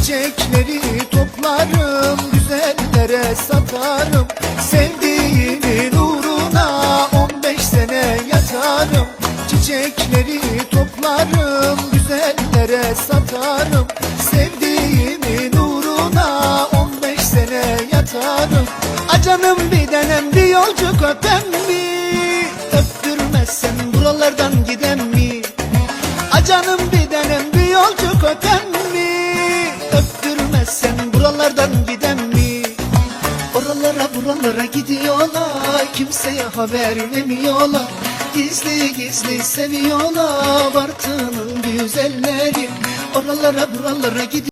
Çiçekleri toplarım güzellere satarım. Sevdiğimin uğruna 15 sene yatarım. Çiçekleri toplarım güzellere satarım. Sevdiğimin uğruna 15 sene yatarım. Acanım bir denem bir yolcu köpem mi? Öptürmezsen buralardan gidem mi? Acanım bir denem bir yolcu köpem mi Öptürmezsen buralardan gidem mi? Oralara buralara gidiyorlar. Kimseye haber vermiyorlar. Gizli gizli seviyorlar. Bartın'ın güzelleri. Oralara buralara gidiyorlar